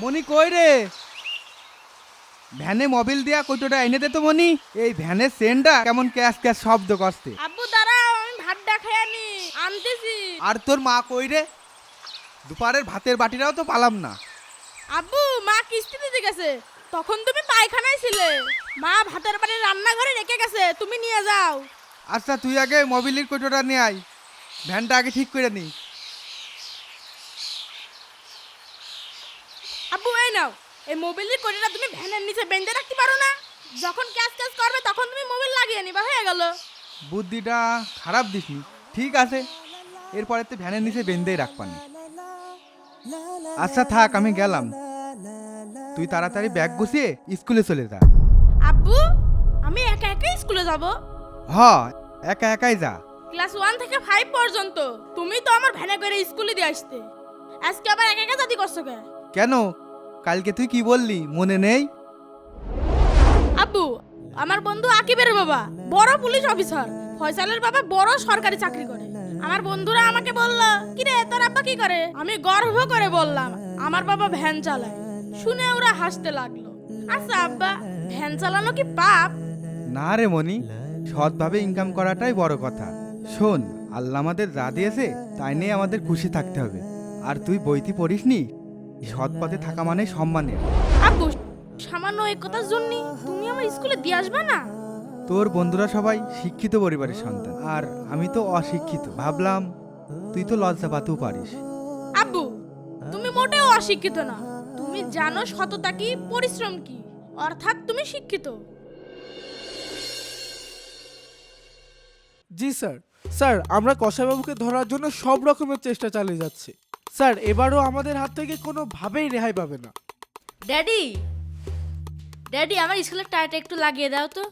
মনি কই রে? ভ্যানে মোবিল দিয়া কতটা এনে দে তো মনি এই ভ্যানের সেন্টটা কেমন ক্যাশ ক্যাশ শব্দ করছে। আব্বু দাঁড়াও আমি ভাত দেখাই আনি আনতেছি। আর তোর মা কই রে? দুপারের ভাতের বাটিটাও তো পালাম না। আব্বু মা কিস্তি দিতে গেছে। তখন তুমি পায়খানায় ছিলে। মা ভাতের বাড়ি রান্নাঘরে রেখে গেছে তুমি নিয়ে যাও। আচ্ছা তুই আগে মোবিলের কটোটা নিয়ে আয়। ভ্যানটা আগে ঠিক করে নি আব্বু এই নাও এই মোবাইলের কোডিটা তুমি ভ্যানের নিচে বেঁধে রাখতে পারো না। যখন ক্যাশ ক্যাশ করবে তখন তুমি মোবাইল লাগিয়ে নিবা হয়ে গেল। বুদ্ধিটা খারাপ দিসনি। ঠিক আছে এরপরে তো ভ্যানের নিচে বেঁধেই রাখবানি আচ্ছা থাক আমি গেলাম। তুই তাড়াতাড়ি ব্যাগ গুছিয়ে স্কুলে চলে যা। আব্বু আমি একা একা স্কুলে যাব? হ একা একাই যা। ক্লাস ওয়ান থেকে ফাইভ পর্যন্ত। তুমি তো আমার ভ্যানে করে স্কুলে দিয়ে আসতে। আজকে আবার একা একা জাতি করছ কেন? কালকে তুই কি বললি? মনে নেই? আব্বু আমার বন্ধু আকিবের বাবা বড় পুলিশ অফিসার। ফয়সালের বাবা বড় সরকারি চাকরি করে। আমার বন্ধুরা আমাকে বলল কি রে তোর আব্বা কি করে? আমি গর্ব করে বললাম আমার বাবা ভ্যান চালায়। শুনে ওরা হাসতে লাগল। আচ্ছা আব্বা ভ্যান চালানো কি পাপ? না রে মনি সৎভাবে ইনকাম করাটাই বড় কথা। শোন আল্লাহ আমাদের যা দিয়েছে তাই নিয়ে আমাদের খুশি থাকতে হবে। আর তুই বইতি পড়িসনি? সৎ পথে থাকা মানে সম্মানের। আব্বু সামান্য এই কথার জন্য তুমি আমার স্কুলে দিয়ে আসবা না? তোর বন্ধুরা সবাই শিক্ষিত পরিবারের সন্তান আর আমি তো অশিক্ষিত। ভাবলাম তুই তো লজ্জা পাতেও পারিস। আব্বু তুমি মোটেও অশিক্ষিত না। তুমি জানো সততা কি পরিশ্রম কি অর্থাৎ তুমি শিক্ষিত। জি স্যার। স্যার আমরা কষাইবাবুকে ধরার জন্য সব রকমের চেষ্টা চালিয়ে যাচ্ছি। স্যার এবারও আমাদের হাত থেকে কোনোভাবেই রেহাই পাবে না। ড্যাডি! ড্যাডি আমার স্কুলের টায়ারটা একটু লাগিয়ে দাও তো।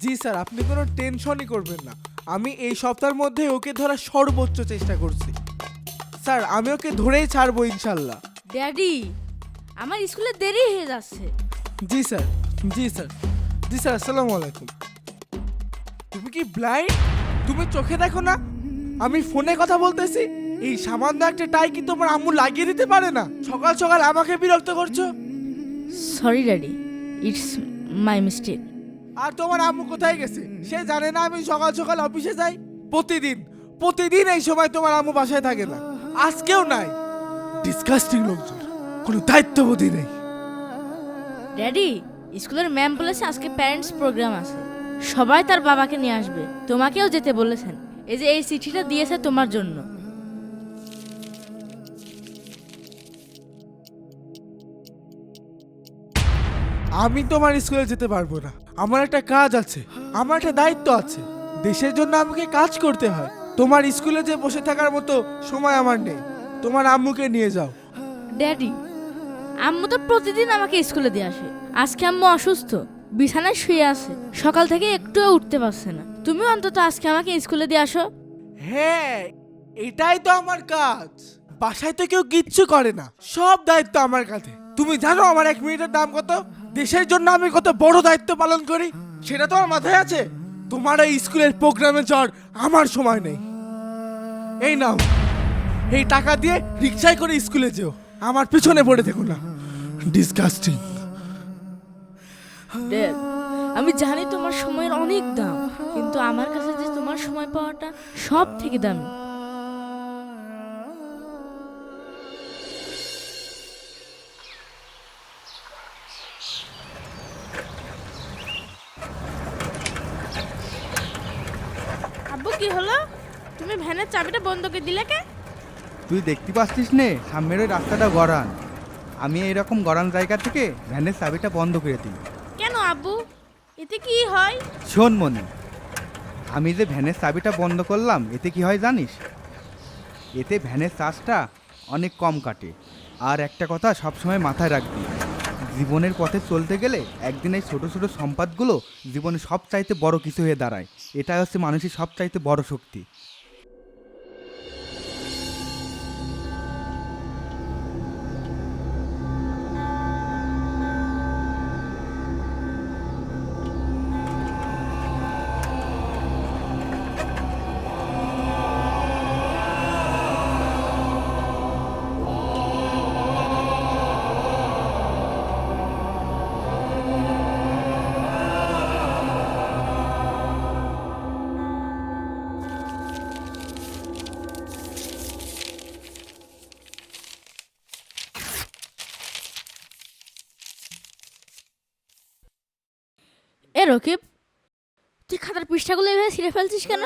জি স্যার আপনি কোনো টেনশনই করবেন না। আমি এই সপ্তাহের মধ্যে ওকে ধরার সর্বোচ্চ চেষ্টা করছি। স্যার আমি ওকে ধরেই ছাড়বো ইনশাল্লাহ। ড্যাডি আমার স্কুলে দেরি হয়ে যাচ্ছে। জি স্যার জি স্যার। জি স্যার আসসালামু আলাইকুম। তুমি কি ব্লাইন্ড? তুমি চোখে দেখো না? আমি ফোনে কথা বলতেছি? এই সামান্য একটা টাই কি তোমার আম্মু লাগিয়ে দিতে পারে না? সকাল সকাল আমাকে বিরক্ত করছ? Sorry daddy it's my mistake আর তোমার আম্মু কোথায় গেছে? সে জানে না আমি সকাল সকাল অফিসে যাই? প্রতিদিন প্রতিদিন এই সময় তোমার আম্মু বাসায় থাকে না। আজকেও নাই। ডিসকাস্টিং লোকজন। কোনো দায়িত্ববোধই নেই। ড্যাডি স্কুলের ম্যাম বলেছে আজকে প্যারেন্টস প্রোগ্রাম আছে। সবাই তার বাবাকে নিয়ে আসবে। তোমাকেও যেতে বলেছেন। এই যে এই চিঠিটা দিয়েছে তোমার জন্য। আমি তোমার স্কুলে যেতে পারব না। আমার একটা কাজ আছে আমার একটা দায়িত্ব আছে। দেশের জন্য আমাকে কাজ করতে হয়। তোমার স্কুলে যে বসে থাকার মতো সময় আমার নেই। তোমার আম্মুকে নিয়ে যাও। ড্যাডি আম্মু তো প্রতিদিন আমাকে স্কুলে দিয়ে আসে। আজকে আম্মু অসুস্থ বিছানায় শুয়ে আছে। সকাল থেকে একটুও উঠতে পারছে না। তুমি অন্তত আজকে আমাকে স্কুলে দিয়ে আসো। হ্যাঁ এটাই তো আমার কাজ। বাসায় তো কেউ কিচ্ছু করে না। সব দায়িত্ব আমার কাছে তুমি জানো আমার এক মিনিটের দাম কত? দেশের জন্য আমি কত বড় দায়িত্ব পালন করি, সেটা তো আমার মাথায় আছে? তোমার এই স্কুলের প্রোগ্রামে চড় আমার সময় নেই। এই নাও, এই টাকা দিয়ে রিক্সায় করে স্কুলে যেও, আমার পিছনে পড়ে দেখো না। ডিসকাস্টিং ড্যাড আমি জানি তোমার সময়ের অনেক দাম, কিন্তু আমার কাছে যে তোমার সময় পাওয়াটা সব থেকে দামি। চাবিটা বন্ধ করে দিলে কে? তুই দেখতে পাচ্ছিস নে সামনের ওই রাস্তাটা গড়ান। আমি এইরকম গড়ান জায়গা থেকে ভ্যানের চাবিটা বন্ধ করে দিই। কেন আব্বু? এতে কি হয়? শোন মনি আমি যে ভ্যানের চাবিটা বন্ধ করলাম এতে কি হয় জানিস? এতে ভ্যানের চার্জটা অনেক কম কাটে। আর একটা কথা সবসময় মাথায় রাখবি জীবনের পথে চলতে গেলে একদিন এই ছোটো ছোটো সম্পদগুলো জীবনে সব চাইতে বড় কিছু হয়ে দাঁড়ায়। এটাই হচ্ছে মানুষের সব চাইতে বড় শক্তি। এ রকিব। তুই খাতার পৃষ্ঠাগুলো এভাবে ছিঁড়ে ফেলছিস কেন?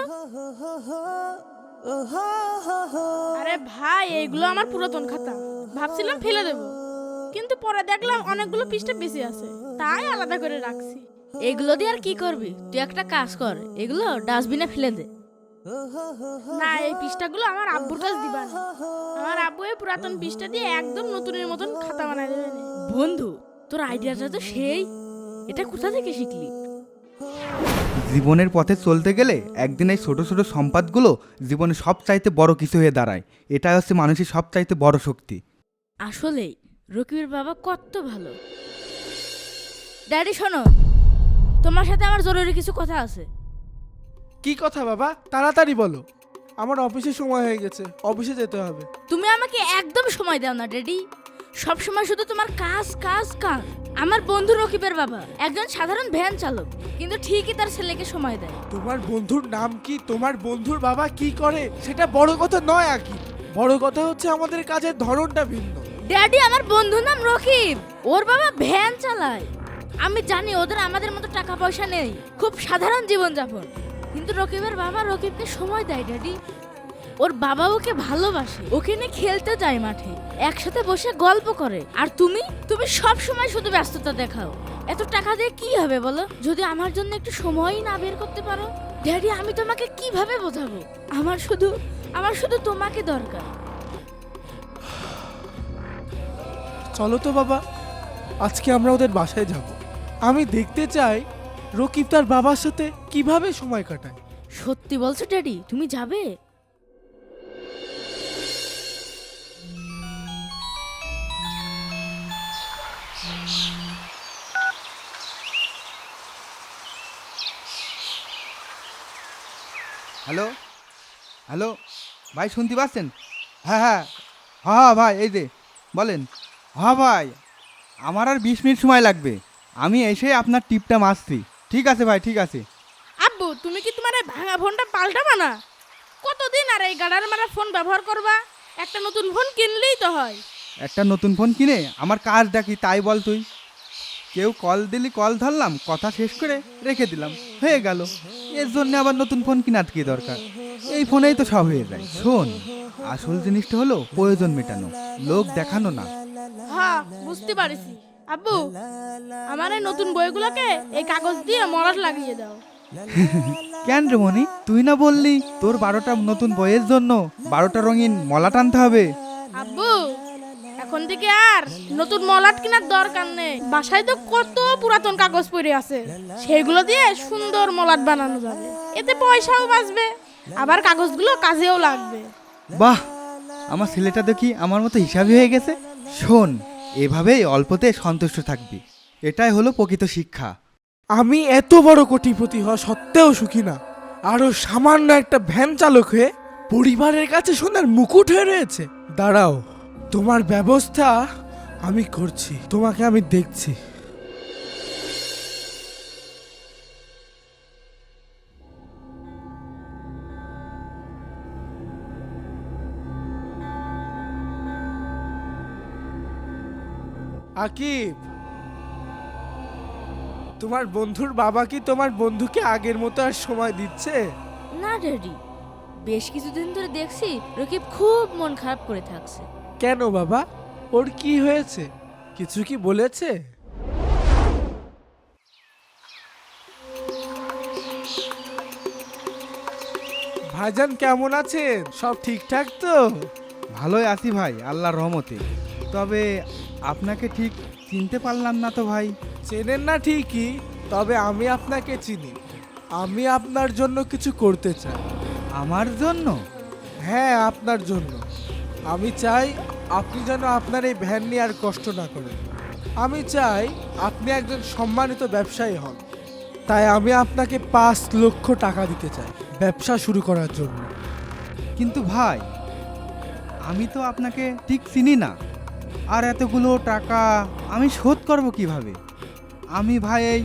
আরে ভাই এইগুলো আমার পুরাতন খাতা। ভাবছিলাম ফেলে দেব। কিন্তু পরে দেখলাম অনেকগুলো পৃষ্ঠা বেশি আছে। তাই আলাদা করে রাখছি। এগুলো দিয়ে আর কি করবি? তুই একটা কাজ কর এগুলো ডাস্টবিনে ফেলে দে। না এই পৃষ্ঠাগুলো আমার আব্বুর কাছে দিবা না। আমার আব্বু এই পুরাতন পৃষ্ঠা দিয়ে একদম নতুনের মতন খাতা বানাই দেবে। বন্ধু তোর আইডিয়াটা তো সেই। এটা কোথা থেকে শিখলি? জীবনের পথে চলতে গেলে একদিন এই ছোটো ছোটো সম্পাদগুলো জীবনে সব চাইতে বড় কিছু হয়ে দাঁড়ায়। এটাই হচ্ছে মানুষের সব চাইতে বড় শক্তি। আসলেই রকিবের বাবা কত ভালো। ড্যাডি শোনো তোমার সাথে আমার জরুরি কিছু কথা আছে। কি কথা বাবা? তাড়াতাড়ি বলো। আমার অফিসে সময় হয়ে গেছে অফিসে যেতে হবে। তুমি আমাকে একদম সময় দাও না ড্যাডি। সব সময় শুধু তোমার কাজ কাজ কাজ। আমার বন্ধু রকিবের বাবা একজন সাধারণ ভ্যান চালক কিন্তু ঠিকই তার ছেলেকে সময় দেয়। তোমার বন্ধুর নাম কি? তোমার বন্ধুর বাবা কি করে? সেটা বড় কথা নয় আকি। বড় কথা হচ্ছে আমাদের কাজের ধরনটা ভিন্ন। ড্যাডি আমার বন্ধুর নাম রকিব। ওর বাবা ভ্যান চালায়। আমি জানি ওদের আমাদের মতো টাকা পয়সা নেই। খুব সাধারণ জীবনযাপন। কিন্তু রকিবের বাবা রকিবকে সময় দেয় ড্যাডি ওর বাবা ওকে ভালোবাসে। ওকে নিয়ে খেলতে যায় মাঠে একসাথে বসে গল্প করে। আর তুমি? তুমি সব সময় শুধু ব্যস্ততা দেখাও। এত টাকা দিয়ে কি হবে বলো? যদি আমার জন্য একটু সময়ই না বের করতে পারো? ড্যাডি আমি তোমাকে কীভাবে বোঝাবো? আমার শুধু আমার শুধু তোমাকে দরকার। চলো তো বাবা আজকে আমরা ওদের বাসায় যাব। আমি দেখতে চাই রকিব তার বাবার সাথে কীভাবে সময় কাটায়। সত্যি বলছো ড্যাডি? তুমি যাবে? হ্যালো? হ্যালো? ভাই শুনতে পাচ্ছেন? হ্যাঁ হ্যাঁ। হ্যাঁ হ্যাঁ ভাই এই যে বলেন। হ্যাঁ ভাই আমার আর বিশ মিনিট সময় লাগবে। আমি এসে আপনার টিপটা মারছি। ঠিক আছে ভাই ঠিক আছে। আব্বু তুমি কি তোমার এই ভাঙা ফোনটা পাল্টাবা না? কতদিন আর এই গাড়ার মারা ফোন ব্যবহার করবা? একটা নতুন ফোন কিনলেই তো হয়। একটা নতুন ফোন কিনে আমার কাজ ডাকি তাই বল তুই? কেউ কল দিলি কল ধরলাম কথা শেষ করে রেখে দিলাম। হয়ে গেল। এর জন্য আবার নতুন ফোন কেনার কি দরকার? এই ফোনেই তো সব হয়ে যায়। শোন আসল জিনিসটা হলো প্রয়োজন মেটানো লোক দেখানো না। হ্যাঁ বুঝতে পারিছি। আব্বু আমার এই নতুন বইগুলোকে এই কাগজ দিয়ে মলাট লাগিয়ে দাও। কেন রে মনি? তুই না বললি তোর বারোটা নতুন বইয়ের জন্য বারোটা রঙিন মলা টানতে হবে। আব্বু এখন থেকে আর নতুন মলাট কেনার দরকার নেই। বাসায় তো কত পুরাতন কাগজ পড়ে আছে। সেগুলো দিয়ে সুন্দর মলাট বানানো যাবে। এতে পয়সাও বাঁচবে আবার কাগজগুলো কাজেও লাগবে। বাহ আমার ছেলেটা দেখি আমার মতো হিসাবই হয়ে গেছে। শোন এভাবেই অল্পতে সন্তুষ্ট থাকবি। এটাই হলো প্রকৃত শিক্ষা। আমি এত বড় কোটিপতি হওয়া সত্ত্বেও সুখী না। আরও সামান্য একটা ভ্যান চালক হয়ে পরিবারের কাছে সোনার মুকুট হয়ে রয়েছে। দাঁড়াও। তোমার ব্যবস্থা আমি করছি, তোমাকে আমি দেখছি। আকিব, তোমার বন্ধুর বাবা কি তোমার বন্ধুকে আগের মতো আর সময় দিচ্ছে? না, ড্যাডি। বেশ কিছুদিন ধরে দেখছি রকিব খুব মন খারাপ করে থাকছে। কেন বাবা? ওর কি হয়েছে? কিছু কি বলেছে? ভাইজান কেমন আছেন? সব ঠিকঠাক তো? ভালোই আছি ভাই আল্লাহর রহমতে। তবে আপনাকে ঠিক চিনতে পারলাম না তো ভাই। চেনেন না ঠিকই তবে আমি আপনাকে চিনি। আমি আপনার জন্য কিছু করতে চাই। আমার জন্য? হ্যাঁ আপনার জন্য। আমি চাই আপনি যেন আপনার এই ভ্যান নিয়ে আর কষ্ট না করেন। আমি চাই আপনি একজন সম্মানিত ব্যবসায়ী হন। তাই আমি আপনাকে পাঁচ লক্ষ টাকা দিতে চাই ব্যবসা শুরু করার জন্য। কিন্তু ভাই আমি তো আপনাকে ঠিক চিনি না। আর এতগুলো টাকা আমি শোধ করব কীভাবে? আমি ভাই এই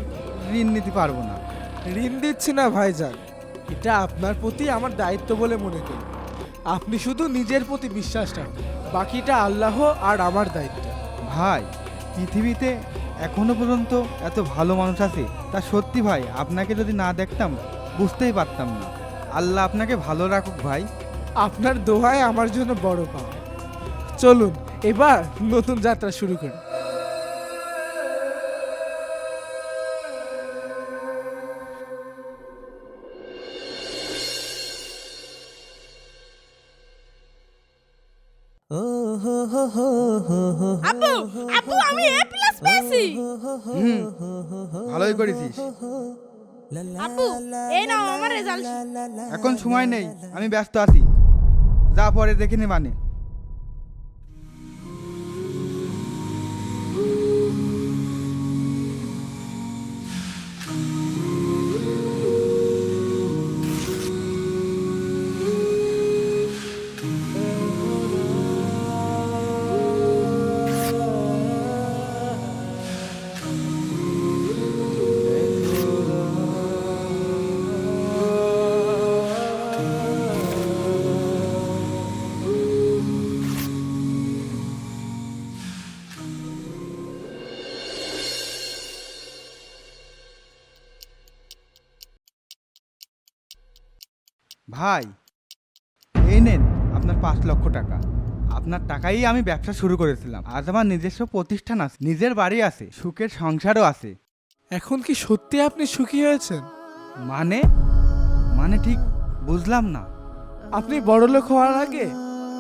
ঋণ নিতে পারব না। ঋণ দিচ্ছি না ভাই ভাইজান। এটা আপনার প্রতি আমার দায়িত্ব বলে মনে করি। আপনি শুধু নিজের প্রতি বিশ্বাস রাখুন। বাকিটা আল্লাহ আর আমার দায়িত্ব। ভাই পৃথিবীতে এখনও পর্যন্ত এত ভালো মানুষ আছে। তা সত্যি ভাই আপনাকে যদি না দেখতাম বুঝতেই পারতাম না। আল্লাহ আপনাকে ভালো রাখুক ভাই। আপনার দোহায় আমার জন্য বড় পাওয়া। চলুন এবার নতুন যাত্রা শুরু করি। আব্বু আপু আমি এ প্লাস পেয়েছি। হুম ভালোই করেছিস। আপু এই নাও আমার রেজাল্ট এখন সময় নেই আমি ব্যস্ত আছি। যা পরে দেখে নে মানে ভাই এই নেন আপনার পাঁচ লক্ষ টাকা। আপনার টাকাই আমি ব্যবসা শুরু করেছিলাম। আজ আমার নিজস্ব প্রতিষ্ঠান আছে নিজের বাড়ি আছে সুখের সংসারও আছে। এখন কি সত্যি আপনি সুখী হয়েছেন? মানে? মানে ঠিক বুঝলাম না। আপনি বড়লোক হওয়ার আগে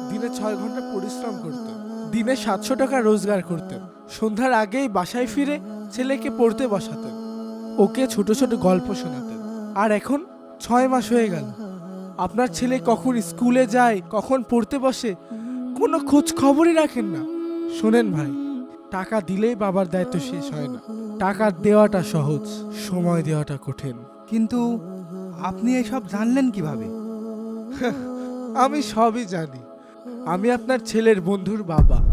দিনে ছয় ঘণ্টা পরিশ্রম করতেন দিনে সাতশো টাকা রোজগার করতেন সন্ধ্যার আগেই বাসায় ফিরে ছেলেকে পড়তে বসাতেন ওকে ছোট ছোট গল্প শোনাতেন। আর এখন ছয় মাস হয়ে গেল। আপনার ছেলে কখন স্কুলে যায় কখন পড়তে বসে কোনো খোঁজ খবরই রাখেন না। শোনেন ভাই টাকা দিলেই বাবার দায়িত্ব শেষ হয় না। টাকা দেওয়াটা সহজ সময় দেওয়াটা কঠিন। কিন্তু আপনি এসব জানলেন কীভাবে? আমি সবই জানি। আমি আপনার ছেলের বন্ধুর বাবা।